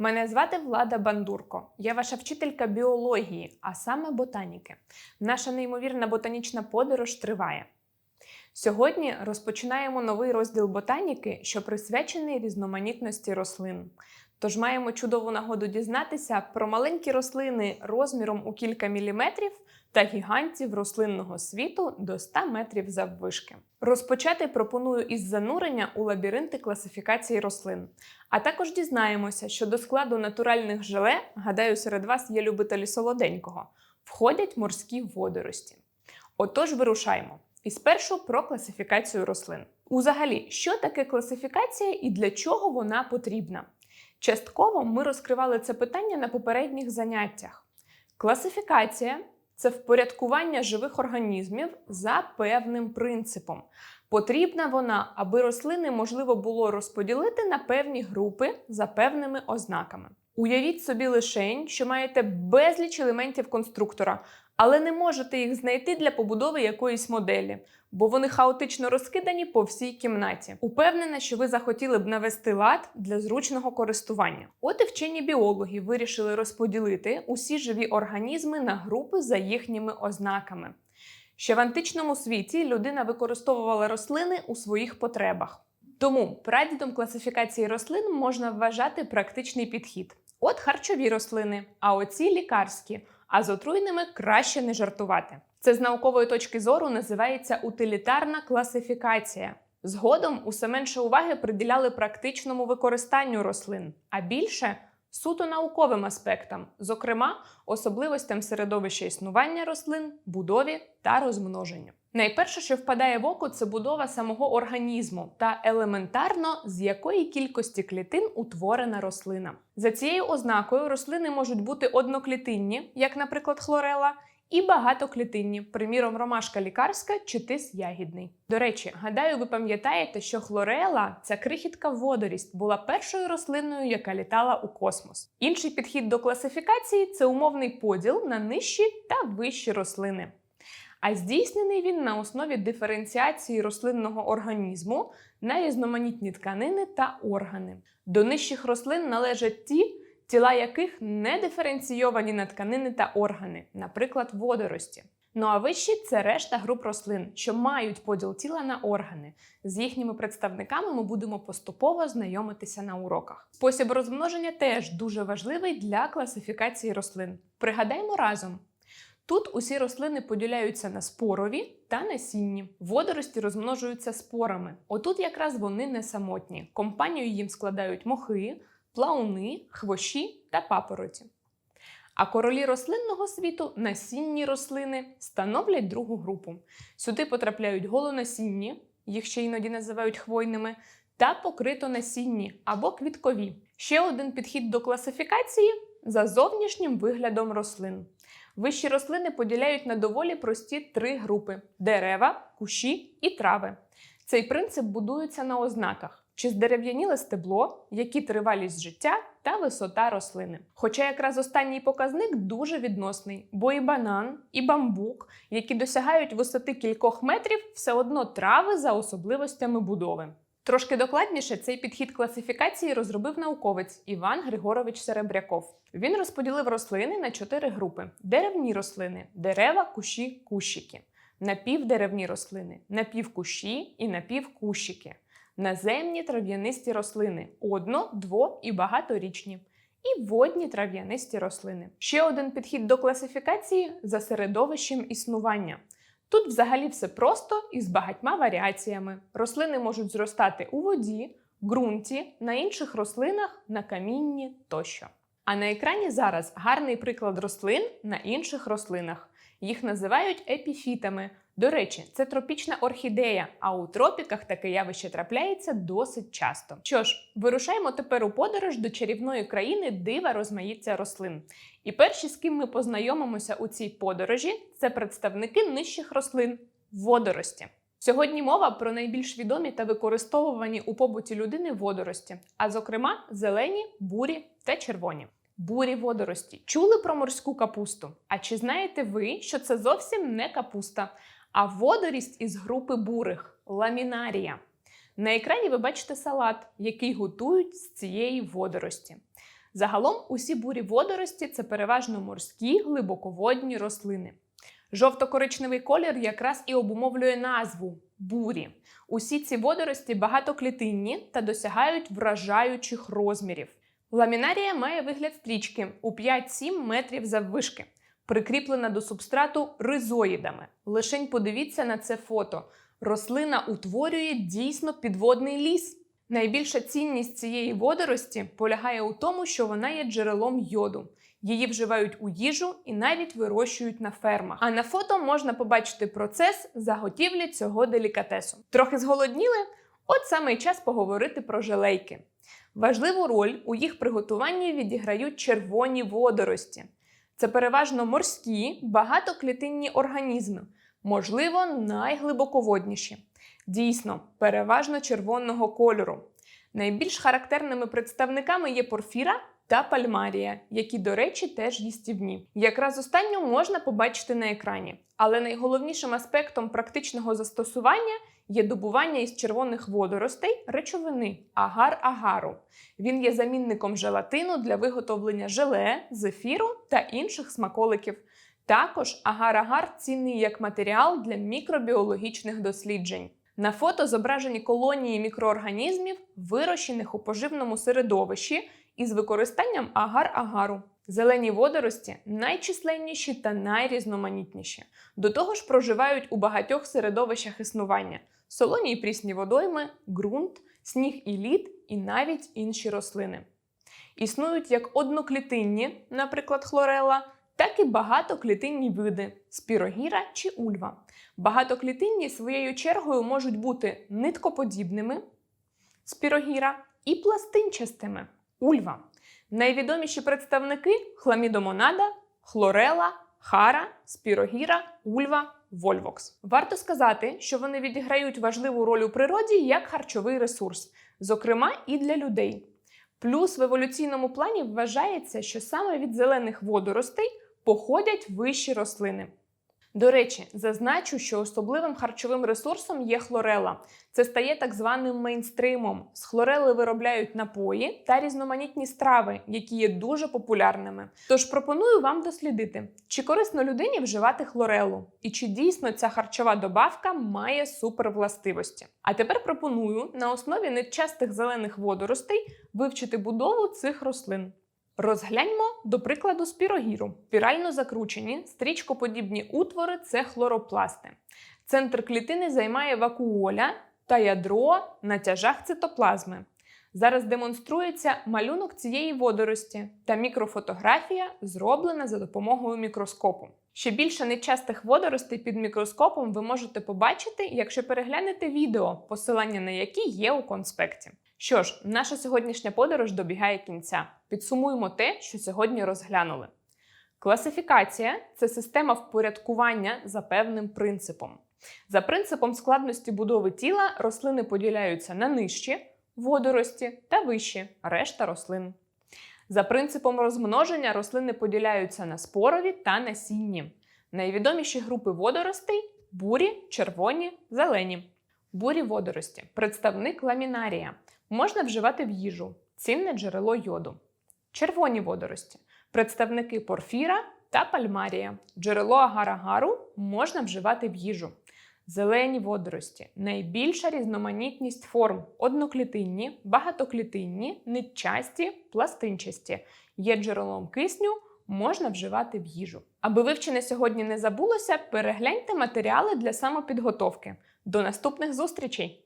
Мене звати Влада Бандурко. Я ваша вчителька біології, а саме ботаніки. Наша неймовірна ботанічна подорож триває. Сьогодні розпочинаємо новий розділ ботаніки, що присвячений різноманітності рослин. Тож маємо чудову нагоду дізнатися про маленькі рослини розміром у кілька міліметрів та гігантів рослинного світу до 100 метрів заввишки. Розпочати пропоную із занурення у лабіринти класифікації рослин. А також дізнаємося, що до складу натуральних желе, гадаю, серед вас є любителі солоденького, входять морські водорості. Отож, вирушаємо. І спершу про класифікацію рослин. Узагалі, що таке класифікація і для чого вона потрібна? Частково ми розкривали це питання на попередніх заняттях. Класифікація це впорядкування живих організмів за певним принципом. Потрібна вона, аби рослини можливо було розподілити на певні групи за певними ознаками. Уявіть собі лишень, що маєте безліч елементів конструктора, але не можете їх знайти для побудови якоїсь моделі, бо вони хаотично розкидані по всій кімнаті. Упевнена, що ви захотіли б навести лад для зручного користування. От і вчені біологи вирішили розподілити усі живі організми на групи за їхніми ознаками. Ще в античному світі людина використовувала рослини у своїх потребах. Тому прадідом класифікації рослин можна вважати практичний підхід. От харчові рослини, а оці лікарські, а з отруйними краще не жартувати. Це з наукової точки зору називається утилітарна класифікація. Згодом усе менше уваги приділяли практичному використанню рослин, а більше суто науковим аспектам, зокрема особливостям середовища існування рослин, будові та розмноженню. Найперше, що впадає в око, це будова самого організму та елементарно з якої кількості клітин утворена рослина. За цією ознакою рослини можуть бути одноклітинні, як, наприклад, хлорела, і багатоклітинні, приміром, ромашка лікарська чи тис ягідний. До речі, гадаю, ви пам'ятаєте, що хлорела, ця крихітка водорість, була першою рослиною, яка літала у космос. Інший підхід до класифікації це умовний поділ на нижчі та вищі рослини. А здійснений він на основі диференціації рослинного організму на різноманітні тканини та органи. До нижчих рослин належать ті, тіла яких не диференційовані на тканини та органи, наприклад, водорості. Ну а вищі це решта груп рослин, що мають поділ тіла на органи. З їхніми представниками ми будемо поступово знайомитися на уроках. Спосіб розмноження теж дуже важливий для класифікації рослин. Пригадаймо разом. Тут усі рослини поділяються на спорові та насінні. Водорості розмножуються спорами. Отут якраз вони не самотні. Компанію їм складають мохи, плауни, хвощі та папороті. А королі рослинного світу, насінні рослини, становлять другу групу. Сюди потрапляють голонасінні, їх ще іноді називають хвойними, та покритонасінні або квіткові. Ще один підхід до класифікації за зовнішнім виглядом рослин. Вищі рослини поділяють на доволі прості три групи: дерева, кущі і трави. Цей принцип будується на ознаках: чи здерев'яніле стебло, які тривалість життя та висота рослини. Хоча якраз останній показник дуже відносний, бо і банан, і бамбук, які досягають висоти кількох метрів, все одно трави за особливостями будови. Трошки докладніше цей підхід класифікації розробив науковець Іван Григорович Серебряков. Він розподілив рослини на чотири групи: деревні рослини, дерева, кущі, кущики, напівдеревні рослини, напівкущі і напівкущики, наземні трав'янисті рослини, одно, дво і багаторічні. І водні трав'янисті рослини. Ще один підхід до класифікації за середовищем існування. Тут взагалі все просто і з багатьма варіаціями. Рослини можуть зростати у воді, ґрунті, на інших рослинах, на камінні тощо. А на екрані зараз гарний приклад рослин на інших рослинах. Їх називають епіфітами. До речі, це тропічна орхідея, а у тропіках таке явище трапляється досить часто. Що ж, вирушаємо тепер у подорож до чарівної країни дива розмаїття рослин. І перші, з ким ми познайомимося у цій подорожі, це представники нижчих рослин водорості. Сьогодні мова про найбільш відомі та використовувані у побуті людини водорості, а зокрема зелені, бурі та червоні. Бурі водорості. Чули про морську капусту? А чи знаєте ви, що це зовсім не капуста, а водорість із групи бурих ламінарія? На екрані ви бачите салат, який готують з цієї водорості. Загалом усі бурі водорості це переважно морські глибоководні рослини. Жовто-коричневий колір якраз і обумовлює назву бурі. Усі ці водорості багатоклітинні та досягають вражаючих розмірів. Ламінарія має вигляд стрічки у 5-7 метрів заввишки, прикріплена до субстрату ризоїдами. Лишень подивіться на це фото. Рослина утворює дійсно підводний ліс. Найбільша цінність цієї водорості полягає у тому, що вона є джерелом йоду. Її вживають у їжу і навіть вирощують на фермах. А на фото можна побачити процес заготівлі цього делікатесу. Трохи зголодніли? От саме й час поговорити про желейки. Важливу роль у їх приготуванні відіграють червоні водорості. Це переважно морські, багатоклітинні організми, можливо, найглибоководніші. Дійсно, переважно червоного кольору. Найбільш характерними представниками є порфіра та пальмарія, які, до речі, теж їстівні. Якраз останню можна побачити на екрані. Але найголовнішим аспектом практичного застосування є добування із червоних водоростей речовини агар-агару. Він є замінником желатину для виготовлення желе, зефіру та інших смаколиків. Також агар-агар цінний як матеріал для мікробіологічних досліджень. На фото зображені колонії мікроорганізмів, вирощених у поживному середовищі із використанням агар-агару. Зелені водорості найчисленніші та найрізноманітніші. До того ж, проживають у багатьох середовищах існування: солоні і прісні водойми, ґрунт, сніг і лід, і навіть інші рослини. Існують як одноклітинні, наприклад, хлорела, так і багатоклітинні види спірогіра чи ульва. Багатоклітинні своєю чергою можуть бути ниткоподібними спірогіра і пластинчастими ульва. Найвідоміші представники хламідомонада, хлорела, хара, спірогіра, ульва, вольвокс. Варто сказати, що вони відіграють важливу роль у природі як харчовий ресурс, зокрема і для людей. Плюс в еволюційному плані вважається, що саме від зелених водоростей походять вищі рослини. До речі, зазначу, що особливим харчовим ресурсом є хлорела. Це стає так званим мейнстримом. З хлорели виробляють напої та різноманітні страви, які є дуже популярними. Тож пропоную вам дослідити, чи корисно людині вживати хлорелу, і чи дійсно ця харчова добавка має супервластивості. А тепер пропоную на основі нечастих зелених водоростей вивчити будову цих рослин. Розгляньмо, до прикладу, спірогіру. Спірально закручені, стрічкоподібні утвори це хлоропласти. Центр клітини займає вакуоля та ядро на тяжах цитоплазми. Зараз демонструється малюнок цієї водорості та мікрофотографія, зроблена за допомогою мікроскопу. Ще більше нечастих водоростей під мікроскопом ви можете побачити, якщо переглянете відео, посилання на які є у конспекті. Що ж, наша сьогоднішня подорож добігає кінця. Підсумуємо те, що сьогодні розглянули. Класифікація це система впорядкування за певним принципом. За принципом складності будови тіла рослини поділяються на нижчі водорості та вищі решта рослин. За принципом розмноження рослини поділяються на спорові та насінні. Найвідоміші групи водоростей бурі, червоні, зелені. Бурі водорості представник ламінарія. Можна вживати в їжу, цінне джерело йоду. Червоні водорості представники порфіра та пальмарія. Джерело агар-агару можна вживати в їжу. Зелені водорості найбільша різноманітність форм одноклітинні, багатоклітинні, нитчасті, пластинчасті. Є джерелом кисню, можна вживати в їжу. Аби вивчене сьогодні не забулося, перегляньте матеріали для самопідготовки. До наступних зустрічей!